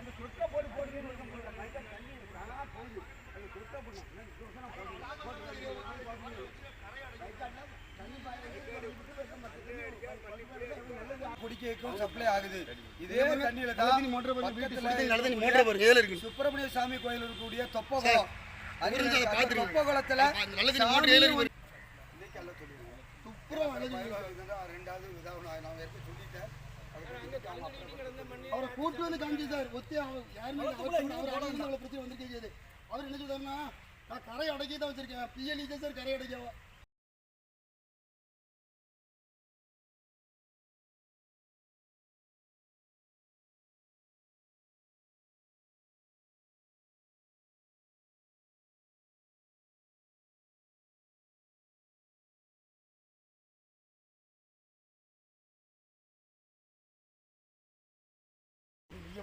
அந்த சொத்தை போட்டு போட்டு போகுது. அந்த சொத்தை போட்டு குடிக்கும் சப்ளை ஆகுது. இதே தண்ணியில தான் மோட்டர் பாருங்க சுப்பிரமணிய சாமி கோயில் இருக்கக்கூடிய தொப்பகுளம். தொப்பகுளத்துல சுப்பிரமணிய ரெண்டாவது அவரை கூட்டு வந்து காமிச்சு சார். ஒத்தி அவர் யாருமே. அவர் அடங்கி அவ்வளோ பிரச்சனை செய்யுது அவர் என்ன சொல்றாருன்னா நான் கரை அடக்கி தான் வச்சிருக்கேன். பிஎல்இ சார் கரை அடைக்கவா?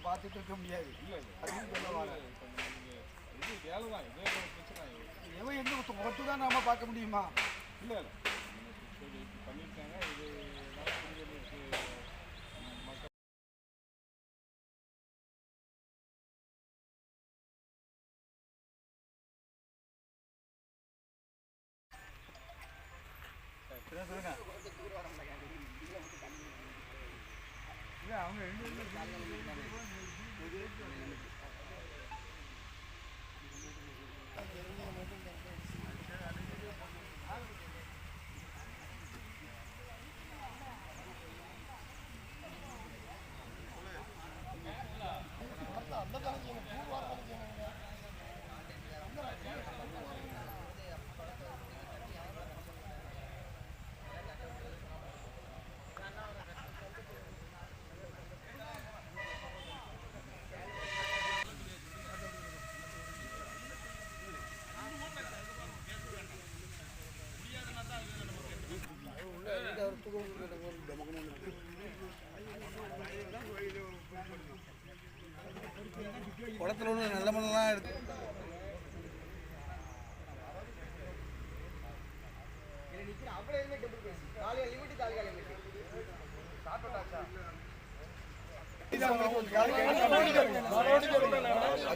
பார்த்துட்டு இருக்க முடியாது. அப்படின்னு சொல்ல வரேன். எவன் எங்க ஒட்டு தான் நாம பார்க்க முடியுமா? குளத்துல உள்ள நல்ல மண்ணெல்லாம் எடுத்து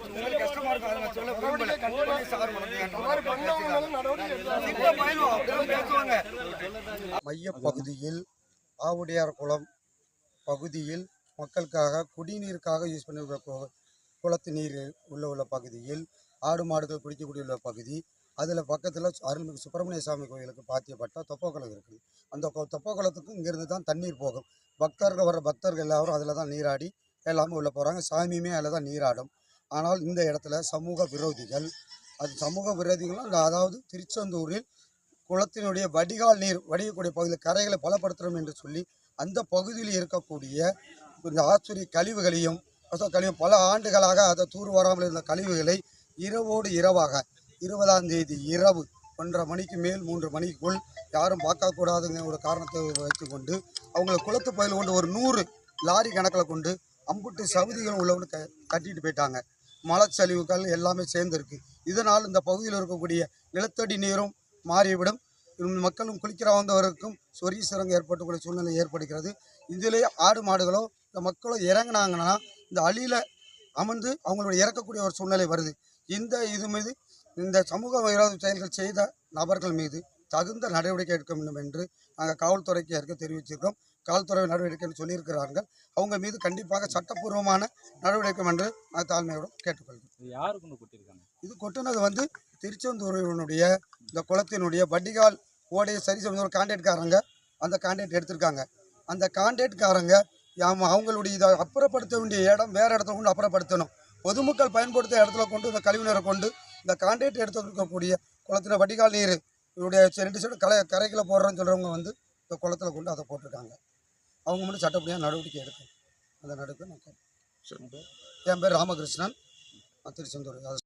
உங்களுக்கு கஷ்டமா இருக்கும் அதை நான் சொல்ல கண்டிப்பா சார் பேசுவாங்க. மையப்பகுதியில் ஆவுடையார் குளம் பகுதியில் மக்களுக்காக குடிநீருக்காக யூஸ் பண்ணி கு- குளத்து நீர் உள்ள உள்ள பகுதியில் ஆடு மாடுகள் குடிக்கக்கூடிய உள்ள பகுதி. அதில் பக்கத்தில் அருள்மிகு சுப்பிரமணிய சாமி கோயிலுக்கு பாத்தியப்பட்ட தொப்போக்குளம் இருக்குது. அந்த கொ- இங்கேருந்து தான் தண்ணீர் போகும். பக்தர்கள் வர பக்தர்கள் எல்லாரும் அதில் தான் நீராடி எல்லாமே உள்ளே போகிறாங்க சாமியுமே அதில் தான் நீராடும். ஆனால் இந்த இடத்துல சமூக விரோதிகள் அது சமூக விரோதிகளும் அந்த அதாவது திருச்செந்தூரில் குளத்தினுடைய வடிகால் நீர் வடியக்கூடிய பகுதியில் கரைகளை பலப்படுத்துகிறோம் என்று சொல்லி அந்த பகுதியில் இருக்கக்கூடிய இந்த ஆச்சரிய கழிவுகளையும் கழிவு பல ஆண்டுகளாக அதை தூர் வராமல் இருந்த கழிவுகளை இரவோடு இரவாக இருபதாம் தேதி இரவு ஒன்றரை மணிக்கு மேல் மூன்று மணிக்குள் யாரும் பார்க்கக்கூடாதுங்கிற ஒரு காரணத்தை வைத்துக்கொண்டு அவங்கள குளத்து பகுதியில் கொண்டு ஒரு நூறு லாரி கணக்கில் கொண்டு அம்புட்டு சவுதிகள் உள்ளவனு க கட்டிட்டு போயிட்டாங்க. மலச்சழிவுகள் எல்லாமே சேர்ந்துருக்கு. இதனால் இந்த பகுதியில் இருக்கக்கூடிய நிலத்தடி நீரும் மாறிவிடும். மக்களும் குளிக்கிற வந்தவருக்கும் சொறி சிரங்கு ஏற்படக்கூடிய சூழ்நிலை ஏற்படுகிறது. இதிலே ஆடு மாடுகளோ இந்த மக்களோ இறங்குனாங்கன்னா இந்த அழியில் அமர்ந்து அவங்களோட இறக்கக்கூடிய ஒரு சூழ்நிலை வருது. இந்த இது மீது இந்த சமூக விரோத செயல்கள் செய்த நபர்கள் மீது தகுந்த நடவடிக்கை எடுக்க வேண்டும் என்று நாங்கள் காவல்துறைக்கு ஏற்க தெரிவிச்சிருக்கோம். காவல்துறை நடவடிக்கைன்னு சொல்லியிருக்கிறார்கள். அவங்க மீது கண்டிப்பாக சட்டப்பூர்வமான நடவடிக்கை என்று நான் தாழ்மையோடு கேட்டுக்கொள்கிறேன். இது யாரு கொண்டு கொட்டியிருக்காங்க? இது கொட்டுனது வந்து திருச்செந்தூரினுடைய இந்த குளத்தினுடைய வட்டிகால் ஓடைய சரி செய்ய ஒரு கான்ட்ராக்ட்காரங்க அந்த கான்ட்ராக்ட் எடுத்திருக்காங்க. அந்த கான்ட்ராக்ட்காரங்க அவங்களுடைய இதை அப்புறப்படுத்த வேண்டிய இடம் வேறு இடத்துல கொண்டு அப்புறப்படுத்தணும். பொதுமக்கள் பயன்படுத்த இடத்துல கொண்டு இந்த கழிவுநீரை கொண்டு இந்த கான்ட்ராக்ட் எடுத்து இருக்கக்கூடிய குளத்துல வடிகால் நீர் இவருடைய ரெண்டு சைடு கலை கரைகளை போடுறோன்னு சொல்கிறவங்க வந்து இந்த குளத்துல கொண்டு அதை போட்டிருக்காங்க. அவங்க மட்டும் சட்டப்படியாக நடவடிக்கை எடுக்கணும். அந்த நடவடிக்கை நான் என் பேர் ராமகிருஷ்ணன். திருச்செந்தூர்.